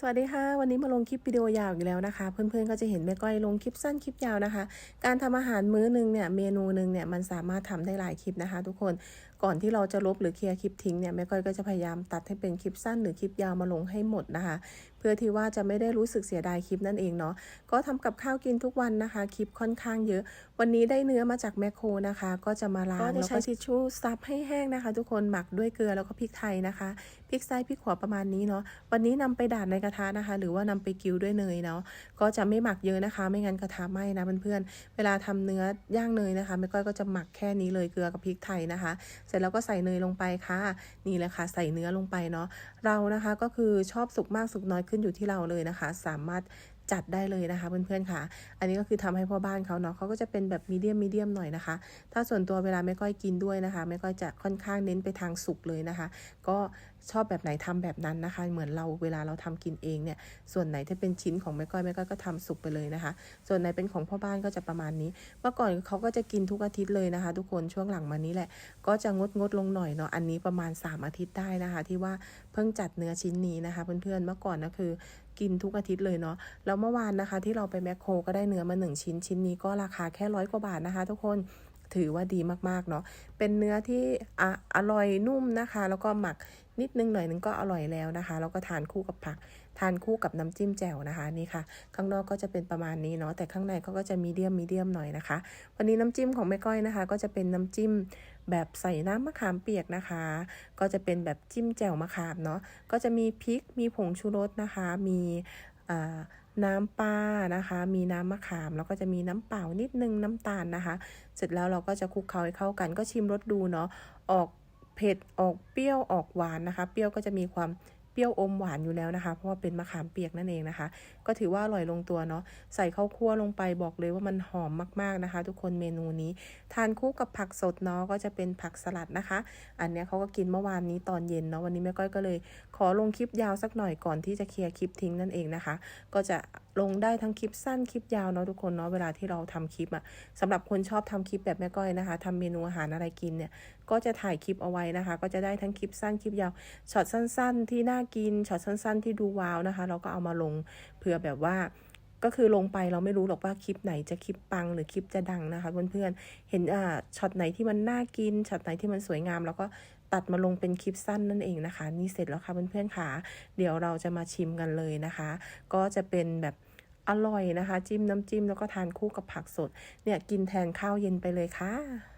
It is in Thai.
สวัสดีค่ะ วันนี้มาลงคลิปวิดีโอยาวอีกแล้วนะคะ เพื่อนๆก็จะเห็นแม่ก้อยลงคลิปสั้นคลิปยาวนะคะ การทำอาหารมื้อหนึงเนี่ยเมนูหนึ่งเนี่ยมันสามารถทำได้หลายคลิปนะคะ ทุกคน ก่อนที่เราจะลบหรือเคลียร์คลิปทิ้งเนี่ยแม่ก้อยก็จะพยายามตัดให้เป็นคลิปสั้นหรือคลิปยาวมาลงให้หมดนะคะ เพื่อที่ว่าจะไม่ได้รู้สึกเสียดายคลิปนั่นเองเนาะก็ทำกับข้าวกินทุกวันนะคะ คลิปค่อนข้างเยอะ วันนี้ได้เนื้อมาจากแมคโครนะคะ ก็จะมาล้างแล้วก็ใช้ทิชชู่ซับให้แห้งนะคะ ทุกคนหมักด้วยเกลือแล้วก็พริกไทยนะคะพริกไซพริกขวประมาณนี้เนาะวันนี้นำไปด่านในกระทะนะคะ หรือว่านำไปกิ้วด้วยเนยเนาะก็จะไม่หมักเยอะนะคะ ไม่งั้นกระทะไหม้นะเพื่อนๆเวลาทำเนื้อย่างเนยนะคะแม่ก้อยก็จะหมักแค่นี้เลยเกลือกับพริกไทยนะคะเสร็จแล้วก็ใส่เนยลงไปค่ะ นี่แหละค่ะใส่เนื้อลงไปเนาะเรานะคะก็คือชอบสุกมากสุกน้อยขึ้นอยู่ที่เราเลยนะคะ สามารถ จัดได้เลยนะคะเพื่อนๆค่ะ อันนี้ก็คือทำให้พ่อบ้านเขาเนาะเขาก็จะเป็นแบบมีเดียมมีเดียมหน่อยนะคะ ถ้าส่วนตัวเวลาไม่ก้อยกินด้วยนะคะ ไม่ก้อยจะค่อนข้างเน้นไปทางสุกเลยนะคะ ก็ชอบแบบไหนทำแบบนั้นนะคะ เหมือนเราเวลาเราทำกินเองเนี่ย ส่วนไหนที่เป็นชิ้นของแม่ก้อยแม่ก้อยก็ทำสุกไปเลยนะคะ ส่วนไหนเป็นของพ่อบ้านก็จะประมาณนี้ เมื่อก่อนเขาก็จะกินทุกอาทิตย์เลยนะคะ ทุกคนช่วงหลังมานี้แหละ ก็จะงดงดลงหน่อยเนาะ อันนี้ประมาณ 3 อาทิตย์ได้นะคะ ที่ว่าเพิ่งจัดเนื้อชิ้นนี้นะคะ เพื่อนๆ เมื่อก่อนนะคือ กินทุกอาทิตย์เลยเนาะแล้วเมื่อวานนะคะที่เราไปแมคโครก็ได้เนื้อมาหนึ่งชิ้นชิ้นนี้ก็ราคาแค่ร้อยกว่าบาทนะคะ ทุกคน ถือว่าดีมากๆเนาะเป็นเนื้อที่ออร่อยนุ่มนะคะ แล้วก็หมักนิดนึงหน่อยนึงก็อร่อยแล้วนะคะ แล้วก็ทานคู่กับผัก ทานคู่กับน้ำจิ้มแจ่วนะคะนี่ค่ะ ข้างนอกก็จะเป็นประมาณนี้เนาะแต่ข้างในก็จะมีเดียมมีเดียมหน่อยนะคะ วันนี้น้ำจิ้มของแม่ก้อยนะคะ ก็จะเป็นน้ำจิ้มแบบใส่น้ำมะขามเปียกนะคะ ก็จะเป็นแบบจิ้มแจ่วมะขามเนาะก็จะมีพริกมีผงชูรสนะคะ มีอ่า น้ำปลานะคะ มีน้ำมะขาม แล้วก็จะมีน้ำเปล่านิดนึงน้ำตาลนะคะ เสร็จแล้วเราก็จะคลุกเคล้าให้เข้ากัน ก็ชิมรสดูเนาะออกเผ็ดออกเปรี้ยวออกหวานนะคะ เปรี้ยวก็จะมีความ รี้ยวอมหวานอยู่แล้วนะคะ เพราะว่าเป็นมะขามเปียกนั่นเองนะคะ ก็ถือว่าอร่อยลงตัวเนาะใส่ข้าวคั่วลงไปบอกเลยว่ามันหอมมากๆนะคะ ทุกคนเมนูนี้ ทานคู่กับผักสดเนาะก็จะเป็นผักสลัดนะคะ อันเนี้ยเขาก็กินเมื่อวานนี้ตอนเย็นเนาะวันนี้แม่ก้อยก็เลย ขอลงคลิปยาวสักหน่อยก่อนที่จะเคลียร์คลิปทิ้งนั่นเองนะคะ ก็จะลงได้ทั้งคลิปสั้นคลิปยาวเนาะทุกคนเนาะเวลาที่เราทำคลิปอะสำหรับคนชอบทำคลิปแบบแม่ก้อยนะคะทำเมนูอาหารอะไรกินเนี่ยก็จะถ่ายคลิปเอาไว้นะคะ ก็จะได้ทั้งคลิปสั้นคลิปยาวช็อตสั้น ๆ ที่น่ากินช็อตสั้น ๆ ที่ดูว้าวนะคะ เราก็เอามาลงเผื่อแบบว่าก็คือลงไปเราไม่รู้หรอกว่าคลิปไหนจะคลิปปังหรือคลิปจะดังนะคะเพื่อนๆ เห็นอ่าช็อตไหนที่มันน่ากินช็อตไหนที่มันสวยงามแล้วก็ตัดมาลงเป็นคลิปสั้นนั่นเองนะคะ นี่เสร็จแล้วค่ะเพื่อนๆค่ะ เดี๋ยวเราจะมาชิมกันเลยนะคะ ก็จะเป็นแบบอร่อยนะคะ จิ้มน้ำจิ้มแล้วก็ทานคู่กับผักสดเนี่ยกินแทนข้าวเย็นไปเลยค่ะ